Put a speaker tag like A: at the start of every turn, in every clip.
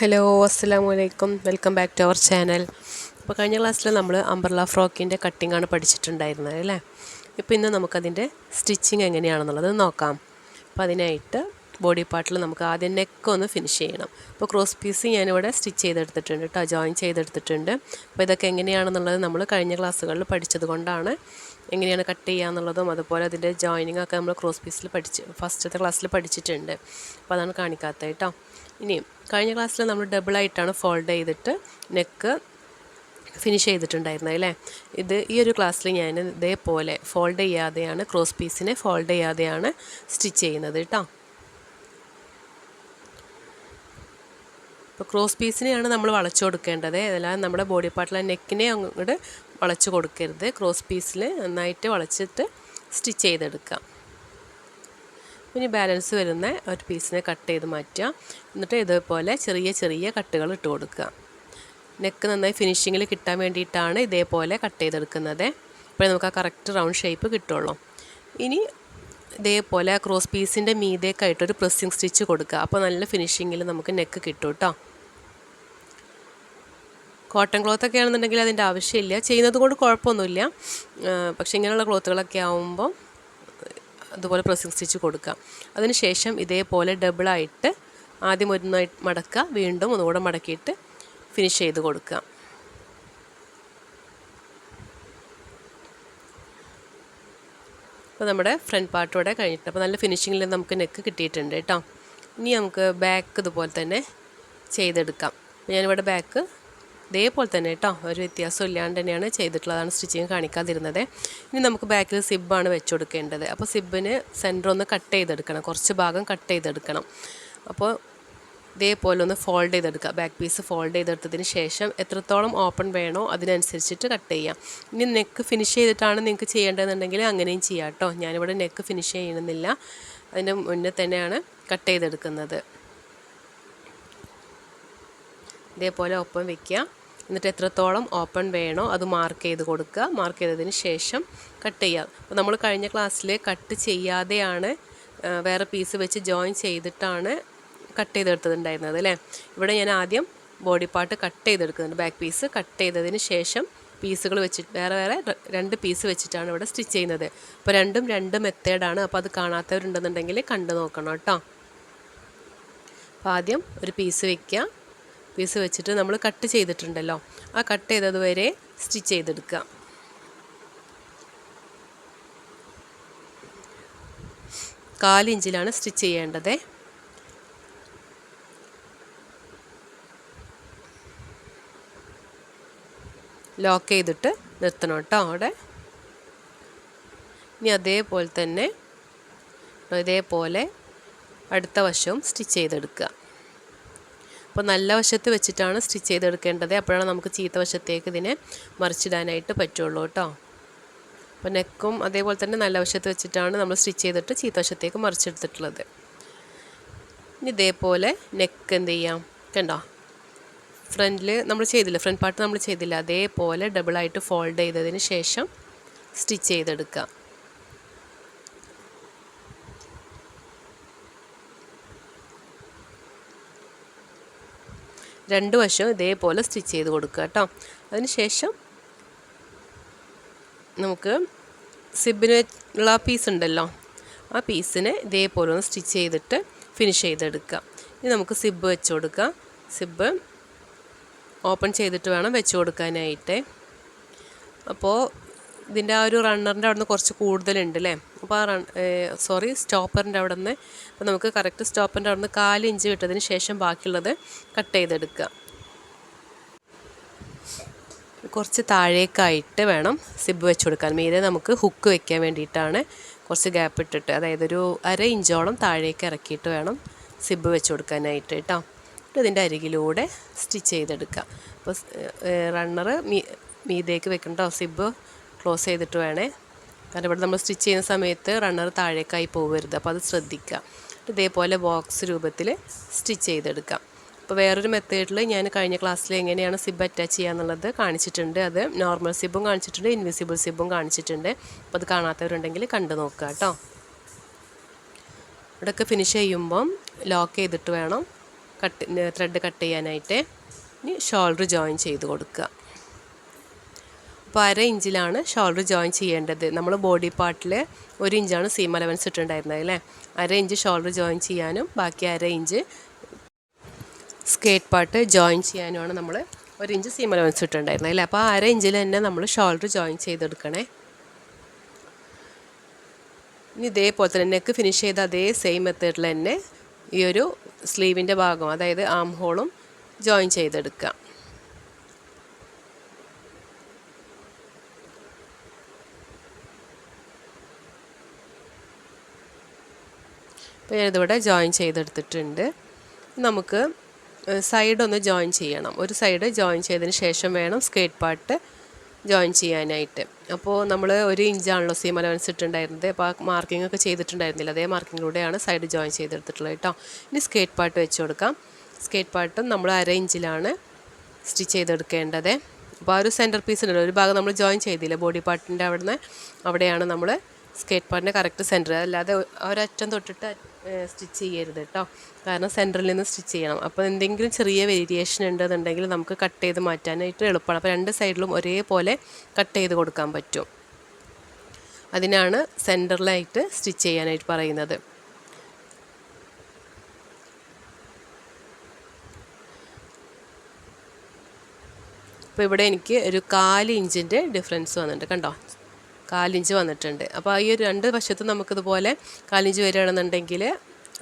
A: Hello അസ്സാം വലൈക്കും welcome back to our channel. അപ്പോൾ കഴിഞ്ഞ ക്ലാസ്സിൽ നമ്മൾ അംബർല ഫ്രോക്കിന്റെ കട്ടിംഗ് ആണ് പഠിച്ചിട്ടുണ്ടായിരുന്നത് അല്ലേ? ഇപ്പോൾ ഇന്ന് നമുക്കതിന്റെ സ്റ്റിച്ചിങ് എങ്ങനെയാണെന്നുള്ളത് നോക്കാം. അപ്പോൾ അതിനായിട്ട് ബോഡി പാർട്ടിൽ നമുക്ക് ആദ്യം നെക്ക് ഒന്ന് ഫിനിഷ് ചെയ്യണം. അപ്പോൾ ക്രോസ് പീസ് ഞാനിവിടെ സ്റ്റിച്ച് ചെയ്തെടുത്തിട്ടുണ്ട് കേട്ടോ ജോയിൻ ചെയ്തെടുത്തിട്ടുണ്ട്. അപ്പോൾ ഇതൊക്കെ എങ്ങനെയാണെന്നുള്ളത് നമ്മൾ കഴിഞ്ഞ ക്ലാസ്സുകളിൽ പഠിച്ചത് കൊണ്ടാണ് എങ്ങനെയാണ് കട്ട് ചെയ്യുക എന്നുള്ളതും അതുപോലെ അതിന്റെ ജോയിനിങ് ഒക്കെ നമ്മൾ ക്രോസ് പീസിൽ പഠിച്ച് ഫസ്റ്റത്തെ ക്ലാസ്സിൽ പഠിച്ചിട്ടുണ്ട്. അപ്പോൾ അതാണ് കാണിക്കാത്തത് കേട്ടോ ഇനിയും കഴിഞ്ഞ ക്ലാസ്സിൽ നമ്മൾ ഡബിളായിട്ടാണ് ഫോൾഡ് ചെയ്തിട്ട് നെക്ക് ഫിനിഷ് ചെയ്തിട്ടുണ്ടായിരുന്നത് അല്ലേ? ഇത് ഈ ഒരു ക്ലാസ്സിൽ ഞാൻ ഇതേപോലെ ഫോൾഡ് ചെയ്യാതെയാണ് ക്രോസ് പീസിനെ ഫോൾഡ് ചെയ്യാതെയാണ് സ്റ്റിച്ച് ചെയ്യുന്നത് കേട്ടോ ഇപ്പോൾ ക്രോസ് പീസിനെയാണ് നമ്മൾ വളച്ചു കൊടുക്കേണ്ടത്. അതെല്ലാം നമ്മുടെ ബോഡി പാർട്ടിലെ നെക്കിനെ അങ്ങോട്ട് വളച്ചു കൊടുക്കരുത്. ക്രോസ് പീസിൽ നന്നായിട്ട് വളച്ചിട്ട് സ്റ്റിച്ച് ചെയ്തെടുക്കാം ഇനി ബാലൻസ് വരുന്ന ഒരു പീസിനെ കട്ട് ചെയ്ത് മാറ്റുക. എന്നിട്ട് ഇതേപോലെ ചെറിയ ചെറിയ കട്ടുകൾ ഇട്ട് കൊടുക്കുക. നെക്ക് നന്നായി ഫിനിഷിങ്ങിൽ കിട്ടാൻ വേണ്ടിയിട്ടാണ് ഇതേപോലെ കട്ട് ചെയ്തെടുക്കുന്നത്. അപ്പോൾ നമുക്ക് ആ കറക്റ്റ് റൗണ്ട് ഷേപ്പ് കിട്ടുള്ളൂ. ഇനി ഇതേപോലെ ക്രോസ് പീസിന്റെ മീതേക്കായിട്ടൊരു പ്രസ്സിങ് സ്റ്റിച്ച് കൊടുക്കുക. അപ്പോൾ നല്ല ഫിനിഷിങ്ങിൽ നമുക്ക് നെക്ക് കിട്ടും കേട്ടോ കോട്ടൺ ക്ലോത്ത് ഒക്കെ ആണെന്നുണ്ടെങ്കിൽ അതിന്റെ ആവശ്യമില്ല. ചെയ്യുന്നത് കൊണ്ട് കുഴപ്പമൊന്നുമില്ല. പക്ഷേ ഇങ്ങനെയുള്ള ക്ലോത്തുകളൊക്കെ ആകുമ്പോൾ അതുപോലെ പ്രസിംഗ് സ്റ്റിച്ച് കൊടുക്കുക അതിനുശേഷം ഇതേപോലെ ഡബിളായിട്ട് ആദ്യം ഒന്നായി മടക്കുക വീണ്ടും ഒന്നുകൂടെ മടക്കിയിട്ട് ഫിനിഷ് ചെയ്ത് കൊടുക്കുക. അപ്പോൾ നമ്മുടെ ഫ്രണ്ട് പാർട്ടോടെ കഴിഞ്ഞിട്ട് അപ്പോൾ നല്ല ഫിനിഷിങ്ങിൽ നമുക്ക് നെക്ക് കിട്ടിയിട്ടുണ്ട് കേട്ടോ. ഇനി നമുക്ക് ബാക്ക് ഇതുപോലെ തന്നെ ചെയ്തെടുക്കാം. ഞാനിവിടെ ബാക്ക് ഇതേപോലെ തന്നെ കേട്ടോ ഒരു വ്യത്യാസം ഇല്ലാണ്ട് തന്നെയാണ് ചെയ്തിട്ടുള്ളതാണ് സ്റ്റിച്ചിങ് കാണിക്കാതിരുന്നത്. ഇനി നമുക്ക് ബാക്കിൽ സിബാണ് വെച്ച് കൊടുക്കേണ്ടത് അപ്പോൾ സിബിന് സെന്റർ ഒന്ന് കട്ട് ചെയ്തെടുക്കണം. കുറച്ച് ഭാഗം കട്ട് ചെയ്തെടുക്കണം. അപ്പോൾ ഇതേപോലെ ഒന്ന് ഫോൾഡ് ചെയ്തെടുക്കുക. ബാക്ക് പീസ് ഫോൾഡ് ചെയ്തെടുത്തതിന് ശേഷം എത്രത്തോളം ഓപ്പൺ വേണോ അതിനനുസരിച്ചിട്ട് കട്ട് ചെയ്യാം. ഇനി നെക്ക് ഫിനിഷ് ചെയ്തിട്ടാണ് നിങ്ങൾക്ക് ചെയ്യേണ്ടതെന്നുണ്ടെങ്കിൽ അങ്ങനെയും ചെയ്യാം കേട്ടോ ഞാനിവിടെ നെക്ക് ഫിനിഷ് ചെയ്യണമെന്നില്ല. അതിന്റെ മുന്നേ തന്നെയാണ് കട്ട് ചെയ്തെടുക്കുന്നത്. ഇതേപോലെ ഒപ്പം വെക്കുക. എന്നിട്ട് എത്രത്തോളം ഓപ്പൺ വേണോ അത് മാർക്ക് ചെയ്ത് കൊടുക്കുക. മാർക്ക് ചെയ്തതിന് ശേഷം കട്ട് ചെയ്യുക. അപ്പോൾ നമ്മൾ കഴിഞ്ഞ ക്ലാസ്സിൽ കട്ട് ചെയ്യാതെയാണ് വേറെ പീസ് വെച്ച് ജോയിൻ ചെയ്തിട്ടാണ് കട്ട് ചെയ്തെടുത്തിട്ടുണ്ടായിരുന്നത് അല്ലേ? ഇവിടെ ഞാൻ ആദ്യം ബോഡി പാർട്ട് കട്ട് ചെയ്തെടുക്കുന്നുണ്ട്. ബാക്ക് പീസ് കട്ട് ചെയ്തതിന് ശേഷം പീസുകൾ വെച്ചിട്ട് വേറെ വേറെ രണ്ട് പീസ് വെച്ചിട്ടാണ് ഇവിടെ സ്റ്റിച്ച് ചെയ്യുന്നത്. അപ്പോൾ രണ്ടും രണ്ട് മെത്തേഡാണ് അപ്പോൾ അത് കാണാത്തവരുണ്ടെന്നുണ്ടെങ്കിൽ കണ്ടു നോക്കണം കേട്ടോ. അപ്പോൾ ആദ്യം ഒരു പീസ് വയ്ക്കുക പീസ് വെച്ചിട്ട് നമ്മൾ കട്ട് ചെയ്തിട്ടുണ്ടല്ലോ. ആ കട്ട് ചെയ്തത് വരെ സ്റ്റിച്ച് ചെയ്തെടുക്കുക. കാലിഞ്ചിലാണ് സ്റ്റിച്ച് ചെയ്യേണ്ടത്. ലോക്ക് ചെയ്തിട്ട് നിർത്തണം കേട്ടോ അവിടെ. ഇനി അതേപോലെ തന്നെ ഇതേപോലെ അടുത്ത വശവും സ്റ്റിച്ച് ചെയ്തെടുക്കുക. അപ്പോൾ നല്ല വശത്ത് വെച്ചിട്ടാണ് സ്റ്റിച്ച് ചെയ്തെടുക്കേണ്ടത്. അപ്പോഴാണ് നമുക്ക് ചീത്ത വശത്തേക്ക് ഇതിനെ മറിച്ചിടാനായിട്ട് പറ്റുള്ളൂ കേട്ടോ. അപ്പോൾ നെക്കും അതേപോലെ തന്നെ നല്ല വശത്ത് വെച്ചിട്ടാണ് നമ്മൾ സ്റ്റിച്ച് ചെയ്തിട്ട് ചീത്ത വശത്തേക്ക് മറിച്ചെടുത്തിട്ടുള്ളത്. ഇനി ഇതേപോലെ നെക്ക് എന്ത് ചെയ്യാം? കണ്ടോ? ഫ്രണ്ടിൽ നമ്മൾ ചെയ്തില്ല. ഫ്രണ്ട് പാർട്ട് നമ്മൾ ചെയ്തില്ല. അതേപോലെ ഡബിളായിട്ട് ഫോൾഡ് ചെയ്തതിന് ശേഷം സ്റ്റിച്ച് ചെയ്തെടുക്കുക. രണ്ട് വശവും ഇതേപോലെ സ്റ്റിച്ച് ചെയ്ത് കൊടുക്കുക കേട്ടോ. അതിന് ശേഷം നമുക്ക് സിബിന് ഉള്ള പീസ് ഉണ്ടല്ലോ ആ പീസിനെ ഇതേപോലെ ഒന്ന് സ്റ്റിച്ച് ചെയ്തിട്ട് ഫിനിഷ് ചെയ്തെടുക്കുക. ഇനി നമുക്ക് സിബ് വെച്ച് കൊടുക്കാം സിബ് ഓപ്പൺ ചെയ്തിട്ട് വേണം വെച്ച് കൊടുക്കാനായിട്ട്. അപ്പോൾ ഇതിന്റെ ആ ഒരു റണ്ണറിന്റെ അവിടെ നിന്ന് കുറച്ച് കൂടുതലുണ്ട് അല്ലേ അപ്പോൾ ആ സോറി സ്റ്റോപ്പറിന്റെ അവിടെ നിന്ന് അപ്പോൾ നമുക്ക് കറക്റ്റ് സ്റ്റോപ്പറിന്റെ അവിടെ നിന്ന് കാൽ ഇഞ്ച് വിട്ടതിന് ശേഷം ബാക്കിയുള്ളത് കട്ട് ചെയ്തെടുക്കുക. കുറച്ച് താഴേക്കായിട്ട് വേണം സിബ് വെച്ച് കൊടുക്കാൻ. മീതെ നമുക്ക് ഹുക്ക് വെക്കാൻ വേണ്ടിയിട്ടാണ് കുറച്ച് ഗ്യാപ്പ് ഇട്ടിട്ട് അതായത് ഒരു അര ഇഞ്ചോളം താഴേക്ക് ഇറക്കിയിട്ട് വേണം സിബ് വെച്ച് കൊടുക്കാനായിട്ട് കേട്ടോ ഇതിന്റെ അരികിലൂടെ സ്റ്റിച്ച് ചെയ്തെടുക്കുക. അപ്പോൾ റണ്ണർ മീ മീതേക്ക് വെക്കണ്ടോ സിബ് ക്ലോസ് ചെയ്തിട്ട് വേണേ. കാരണം ഇവിടെ നമ്മൾ സ്റ്റിച്ച് ചെയ്യുന്ന സമയത്ത് റണ്ണർ താഴേക്കായി പോകരുത് അപ്പോൾ അത് ശ്രദ്ധിക്കുക. ഇതേപോലെ ബോക്സ് രൂപത്തിൽ സ്റ്റിച്ച് ചെയ്തെടുക്കാം. അപ്പോൾ വേറൊരു മെത്തേഡിൽ ഞാൻ കഴിഞ്ഞ ക്ലാസ്സിൽ എങ്ങനെയാണ് സിബ് അറ്റാച്ച് ചെയ്യുക എന്നുള്ളത് കാണിച്ചിട്ടുണ്ട്. അത് നോർമൽ സിബും കാണിച്ചിട്ടുണ്ട് ഇൻവിസിബിൾ സിബും കാണിച്ചിട്ടുണ്ട്. അപ്പോൾ അത് കാണാത്തവരുണ്ടെങ്കിൽ കണ്ടു നോക്കുക കേട്ടോ. ഇവിടെയൊക്കെ ഫിനിഷ് ചെയ്യുമ്പം ലോക്ക് ചെയ്തിട്ട് വേണം. കട്ട് ത്രെഡ് കട്ട് ചെയ്യാനായിട്ട്. ഇനി ഷോൾഡർ ജോയിൻ ചെയ്ത് കൊടുക്കുക. അപ്പോൾ അര ഇഞ്ചിലാണ് ഷോൾഡർ ജോയിൻ ചെയ്യേണ്ടത്. നമ്മൾ ബോഡി പാർട്ടിൽ ഒരു ഇഞ്ചാണ് സീം അലവൻസ് ഇട്ടിട്ടുണ്ടായിരുന്നത് അല്ലേ? അര ഇഞ്ച് ഷോൾഡർ ജോയിൻ ചെയ്യാനും ബാക്കി അര ഇഞ്ച് സ്കേറ്റ് പാർട്ട് ജോയിൻ ചെയ്യാനുമാണ് നമ്മൾ ഒരു ഇഞ്ച് സീം അലവൻസ് ഇട്ടിട്ടുണ്ടായിരുന്നത് അല്ലേ? അപ്പോൾ ആ അര ഇഞ്ചിൽ തന്നെ നമ്മൾ ഷോൾഡർ ജോയിൻ ചെയ്തെടുക്കണേ. ഇനി ഇതേപോലെ തന്നെ നെക്ക് ഫിനിഷ് ചെയ്ത അതേ സെയിം മെത്തേഡിൽ തന്നെ ഈ ഒരു സ്ലീവിന്റെ ഭാഗം അതായത് ആം ഹോളും ജോയിൻ ചെയ്തെടുക്കുക അപ്പോൾ ഞാനിതിവിടെ ജോയിൻ ചെയ്തെടുത്തിട്ടുണ്ട്. നമുക്ക് സൈഡ് ഒന്ന് ജോയിൻ ചെയ്യണം. ഒരു സൈഡ് ജോയിൻ ചെയ്തതിന് ശേഷം വേണം സ്കേറ്റ് പാർട്ട് ജോയിൻ ചെയ്യാനായിട്ട്. അപ്പോൾ നമ്മൾ ഒരു ഇഞ്ചാണല്ലോ സീം അലവൻസ് ഇട്ടുണ്ടായിരുന്നത് അപ്പോൾ ആ മാർക്കിംഗ് ഒക്കെ ചെയ്തിട്ടുണ്ടായിരുന്നില്ല. അതേ മാർക്കിങ്ങിലൂടെയാണ് സൈഡ് ജോയിൻ ചെയ്തെടുത്തിട്ടുള്ളത് കേട്ടോ. ഇനി സ്കേറ്റ് പാർട്ട് വെച്ച് കൊടുക്കാം. സ്കേറ്റ് പാർട്ടും നമ്മൾ അര ഇഞ്ചിലാണ് സ്റ്റിച്ച് ചെയ്തെടുക്കേണ്ടത്. അപ്പോൾ ആ ഒരു സെന്റർ പീസ് ഉണ്ടല്ലോ. ഒരു ഭാഗം നമ്മൾ ജോയിൻ ചെയ്തില്ല? ബോഡി പാർട്ടിന്റെ അവിടുന്ന് അവിടെയാണ് നമ്മൾ സ്കേറ്റ് പാർട്ടിന്റെ കറക്റ്റ് സെന്റർ അല്ലാതെ ഒരറ്റം തൊട്ടിട്ട് സ്റ്റിച്ച് ചെയ്യരുത് കേട്ടോ കാരണം സെന്ററിൽ നിന്ന് സ്റ്റിച്ച് ചെയ്യണം. അപ്പോൾ എന്തെങ്കിലും ചെറിയ വേരിയേഷൻ ഉണ്ടെന്നുണ്ടെങ്കിൽ നമുക്ക് കട്ട് ചെയ്ത് മാറ്റാനായിട്ട് എളുപ്പമാണ്. അപ്പോൾ രണ്ട് സൈഡിലും ഒരേപോലെ കട്ട് ചെയ്ത് കൊടുക്കാൻ പറ്റും. അതിനാണ് സെന്ററിലായിട്ട് സ്റ്റിച്ച് ചെയ്യാനായിട്ട് പറയുന്നത്. അപ്പോൾ ഇവിടെ എനിക്ക് ഒരു കാൽ ഇഞ്ചിന്റെ ഡിഫറൻസ് വന്നിട്ടുണ്ട്. കണ്ടോ? കാലിഞ്ച് വന്നിട്ടുണ്ട്. അപ്പോൾ ഈ ഒരു രണ്ട് വശത്തും നമുക്കിതുപോലെ കാലിഞ്ച് വരികയാണെന്നുണ്ടെങ്കിൽ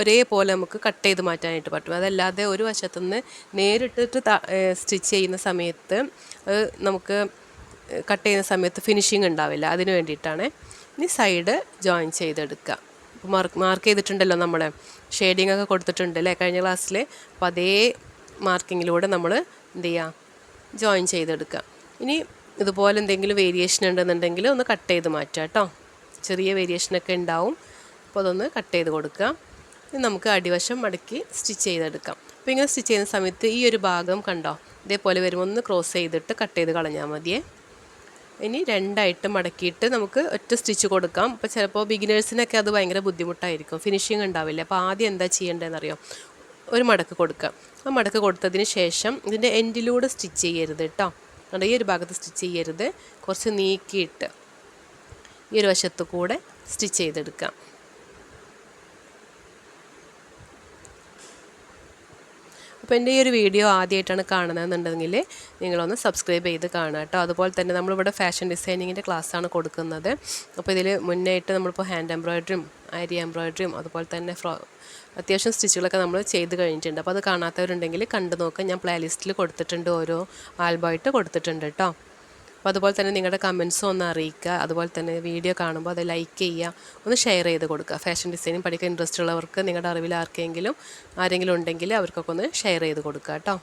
A: ഒരേപോലെ നമുക്ക് കട്ട് ചെയ്ത് മാറ്റാനായിട്ട് പറ്റും. അതല്ലാതെ ഒരു വശത്തുനിന്ന് നേരിട്ടിട്ട് സ്റ്റിച്ച് ചെയ്യുന്ന സമയത്ത് നമുക്ക് കട്ട് ചെയ്യുന്ന സമയത്ത് ഫിനിഷിങ് ഉണ്ടാവില്ല. അതിന് വേണ്ടിയിട്ടാണ് ഇനി സൈഡ് ജോയിൻ ചെയ്തെടുക്കുക. മാർക്ക് മാർക്ക് ചെയ്തിട്ടുണ്ടല്ലോ നമ്മൾ ഷെയ്ഡിങ് ഒക്കെ കൊടുത്തിട്ടുണ്ട് അല്ലേ കഴിഞ്ഞ ക്ലാസ്സിൽ അപ്പോൾ അതേ മാർക്കിങ്ങിലൂടെ നമ്മൾ എന്ത് ചെയ്യുക? ജോയിൻ ചെയ്തെടുക്കുക. ഇനി ഇതുപോലെ എന്തെങ്കിലും വേരിയേഷൻ ഉണ്ടെന്നുണ്ടെങ്കിൽ ഒന്ന് കട്ട് ചെയ്ത് മാറ്റുക കേട്ടോ ചെറിയ വേരിയേഷനൊക്കെ ഉണ്ടാവും. അപ്പോൾ അതൊന്ന് കട്ട് ചെയ്ത് കൊടുക്കുക. ഇനി നമുക്ക് അടിവശം മടക്കി സ്റ്റിച്ച് ചെയ്തെടുക്കാം. അപ്പോൾ ഇങ്ങനെ സ്റ്റിച്ച് ചെയ്യുന്ന സമയത്ത് ഈ ഒരു ഭാഗം കണ്ടോ? ഇതേപോലെ വരുമ്പോൾ ഒന്ന് ക്രോസ് ചെയ്തിട്ട് കട്ട് ചെയ്ത് കളഞ്ഞാൽ മതിയേ. ഇനി രണ്ടായിട്ട് മടക്കിയിട്ട് നമുക്ക് ഒറ്റ സ്റ്റിച്ച് കൊടുക്കാം. അപ്പോൾ ചിലപ്പോൾ ബിഗിനേഴ്സിനൊക്കെ അത് ഭയങ്കര ബുദ്ധിമുട്ടായിരിക്കും. ഫിനിഷിങ് ഉണ്ടാവില്ല? അപ്പോൾ ആദ്യം എന്താ ചെയ്യേണ്ടതെന്നറിയോ? ഒരു മടക്ക് കൊടുക്കുക. ആ മടക്ക് കൊടുത്തതിന് ശേഷം ഇതിന്റെ എൻഡിലൂടെ സ്റ്റിച്ച് ചെയ്യരുത് കേട്ടോ അതുകൊണ്ട് ഈ ഒരു ഭാഗത്ത് സ്റ്റിച്ച് ചെയ്യരുത്. കുറച്ച് നീക്കിയിട്ട് ഈ ഒരു വശത്ത് കൂടെ സ്റ്റിച്ച് ചെയ്തെടുക്കാം. അപ്പോൾ ഈ ഒരു വീഡിയോ ആദ്യമായിട്ടാണ് കാണുന്നതെന്നുണ്ടെങ്കിൽ നിങ്ങളൊന്ന് സബ്സ്ക്രൈബ് ചെയ്ത് കാണുക കേട്ടോ. അതുപോലെ തന്നെ നമ്മളിവിടെ ഫാഷൻ ഡിസൈനിങ്ങിന്റെ ക്ലാസ്സാണ് കൊടുക്കുന്നത്. അപ്പോൾ ഇതിൽ മുന്നായിട്ട് നമ്മളിപ്പോൾ ഹാൻഡ് എംബ്രോയ്ഡറിയും അരി എംബ്രോയ്ഡറിയും അതുപോലെ തന്നെ ഫ്രോ അത്യാവശ്യം സ്റ്റിച്ചുകളൊക്കെ നമ്മൾ ചെയ്ത് കഴിഞ്ഞിട്ടുണ്ട്. അപ്പോൾ അത് കാണാത്തവരുണ്ടെങ്കിൽ കണ്ടു നോക്കുക ഞാൻ പ്ലേലിസ്റ്റിൽ കൊടുത്തിട്ടുണ്ട് ഓരോ ആൽബമായിട്ട് കൊടുത്തിട്ടുണ്ട് കേട്ടോ. അപ്പോൾ അതുപോലെ തന്നെ നിങ്ങളുടെ കമൻസും ഒന്ന് അറിയിക്കുക. അതുപോലെ തന്നെ വീഡിയോ കാണുമ്പോൾ അത് ലൈക്ക് ചെയ്യുക. ഒന്ന് ഷെയർ ചെയ്ത് കൊടുക്കുക. ഫാഷൻ ഡിസൈനിങ് പഠിക്കാൻ ഇൻട്രസ്റ്റ് ഉള്ളവർക്ക് നിങ്ങളുടെ അറിവിൽ ആർക്കെങ്കിലും ആരെങ്കിലും ഉണ്ടെങ്കിൽ അവർക്കൊക്കെ ഒന്ന് ഷെയർ ചെയ്ത് കൊടുക്കുക കേട്ടോ.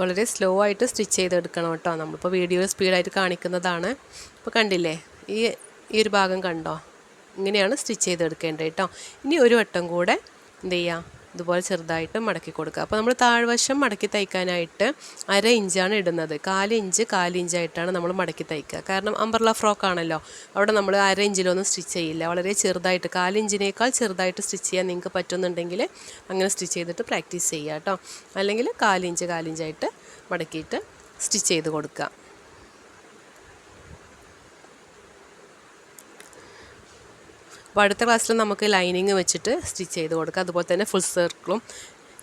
A: വളരെ സ്ലോ ആയിട്ട് സ്റ്റിച്ച് ചെയ്തെടുക്കണം കേട്ടോ. നമ്മളിപ്പോൾ വീഡിയോ സ്പീഡായിട്ട് കാണിക്കുന്നതാണ്. ഇപ്പോൾ കണ്ടില്ലേ? ഈ ഈ ഒരു ഭാഗം കണ്ടോ? ഇങ്ങനെയാണ് സ്റ്റിച്ച് ചെയ്തെടുക്കേണ്ടത് കേട്ടോ. ഇനി ഒരു വട്ടം കൂടെ എന്ത് ചെയ്യുക? ഇതുപോലെ ചെറുതായിട്ട് മടക്കി കൊടുക്കുക. അപ്പോൾ നമ്മൾ താഴ്വശം മടക്കി തയ്ക്കാനായിട്ട് അര ഇഞ്ചാണ് ഇടുന്നത്. കാൽ ഇഞ്ച് കാൽ ഇഞ്ചായിട്ടാണ് നമ്മൾ മടക്കി തയ്ക്കുക. കാരണം അമ്പർല ഫ്രോക്ക് ആണല്ലോ. അവിടെ നമ്മൾ അര ഇഞ്ചിലൊന്നും സ്റ്റിച്ച് ചെയ്യില്ല. വളരെ ചെറുതായിട്ട് കാൽ ഇഞ്ചിനേക്കാൾ ചെറുതായിട്ട് സ്റ്റിച്ച് ചെയ്യാൻ നിങ്ങൾക്ക് പറ്റുന്നുണ്ടെങ്കിൽ അങ്ങനെ സ്റ്റിച്ച് ചെയ്തിട്ട് പ്രാക്ടീസ് ചെയ്യുക കേട്ടോ. അല്ലെങ്കിൽ കാലിഞ്ച് കാലിഞ്ചായിട്ട് മടക്കിയിട്ട് സ്റ്റിച്ച് ചെയ്ത് കൊടുക്കുക. അപ്പോൾ അടുത്ത ക്ലാസ്സിൽ നമുക്ക് ലൈനിങ് വെച്ചിട്ട് സ്റ്റിച്ച് ചെയ്ത് കൊടുക്കാം. അതുപോലെ തന്നെ ഫുൾ സർക്കിളും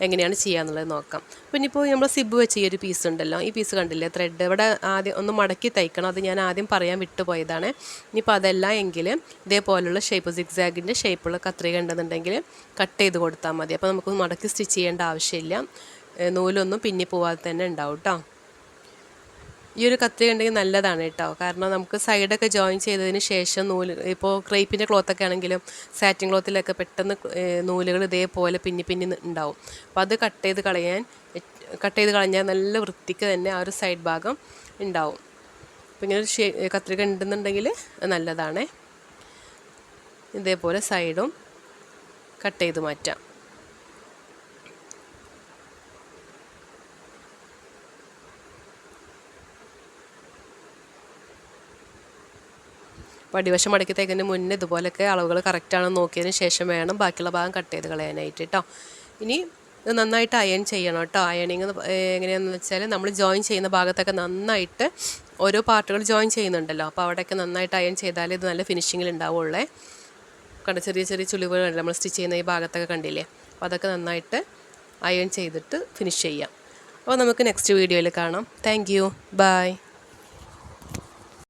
A: എങ്ങനെയാണ് ചെയ്യാന്നുള്ളത് നോക്കാം. പിന്നെ ഇപ്പോൾ നമ്മൾ സിബ് വെച്ച് ഈ ഒരു പീസ് ഉണ്ടല്ലോ. ഈ പീസ് കണ്ടില്ലേ? ത്രെഡ് ഇവിടെ ആദ്യം ഒന്ന് മടക്കി തയ്ക്കണം. അത് ഞാൻ ആദ്യം പറയാൻ വിട്ടുപോയതാണ് ഇനിയിപ്പോൾ അതല്ല എങ്കിൽ ഇതേപോലുള്ള ഷേപ്പ് സിക്സാഗിന്റെ ഷേപ്പുള്ള കത്രിക ഉണ്ടെന്നുണ്ടെങ്കിൽ കട്ട് ചെയ്ത് കൊടുത്താൽ മതി. അപ്പോൾ നമുക്ക് മടക്കി സ്റ്റിച്ച് ചെയ്യേണ്ട ആവശ്യമില്ല. നൂലൊന്നും പിന്നി പോവാതെ തന്നെ ഉണ്ടാവും കേട്ടോ ഈ ഒരു കത്രിക ഉണ്ടെങ്കിൽ നല്ലതാണ് കേട്ടോ. കാരണം നമുക്ക് സൈഡൊക്കെ ജോയിൻ ചെയ്തതിന് ശേഷം നൂൽ ഇപ്പോൾ ക്രേപ്പിന്റെ ക്ലോത്തൊക്കെ ആണെങ്കിലും സാറ്റിൻ ക്ലോത്തിലൊക്കെ പെട്ടെന്ന് നൂലുകൾ ഇതേപോലെ പിന്നി പിന്നി ഉണ്ടാവും. അപ്പോൾ അത് കട്ട് ചെയ്ത് കളയാൻ കട്ട് ചെയ്ത് കളഞ്ഞാൽ നല്ല വൃത്തിക്ക് തന്നെ ആ ഒരു സൈഡ് ഭാഗം ഉണ്ടാവും. അപ്പോൾ ഇങ്ങനെ ഒരു ഷേ കത്രിക ഉണ്ടെന്നുണ്ടെങ്കിൽ നല്ലതാണ്. ഇതേപോലെ സൈഡും കട്ട് ചെയ്ത് മാറ്റാം. അപ്പോൾ അടിവശം മുന്നേ ഇതുപോലൊക്കെ അളവുകൾ കറക്റ്റാണെന്ന് നോക്കിയതിന് ശേഷം വേണം ബാക്കിയുള്ള ഭാഗം കട്ട് ചെയ്ത് കളയാനായിട്ട് കേട്ടോ ഇനി നന്നായിട്ട് അയൺ ചെയ്യണം കേട്ടോ അയണിങ് എങ്ങനെയാണെന്ന് വെച്ചാൽ നമ്മൾ ജോയിൻ ചെയ്യുന്ന ഭാഗത്തൊക്കെ നന്നായിട്ട് ഓരോ പാർട്ടുകൾ ജോയിൻ ചെയ്യുന്നുണ്ടല്ലോ. അപ്പോൾ അവിടെയൊക്കെ നന്നായിട്ട് അയൺ ചെയ്താലേ ഇത് നല്ല ഫിനിഷിങ്ങിൽ ഉണ്ടാവുള്ളേ കണ്ട? ചെറിയ ചെറിയ ചുളിവുകൾ നമ്മൾ സ്റ്റിച്ച് ചെയ്യുന്ന ഈ ഭാഗത്തൊക്കെ കണ്ടില്ലേ? അപ്പോൾ അതൊക്കെ നന്നായിട്ട് അയൺ ചെയ്തിട്ട് ഫിനിഷ് ചെയ്യാം. അപ്പോൾ നമുക്ക് നെക്സ്റ്റ് വീഡിയോയിൽ കാണാം. Thank you by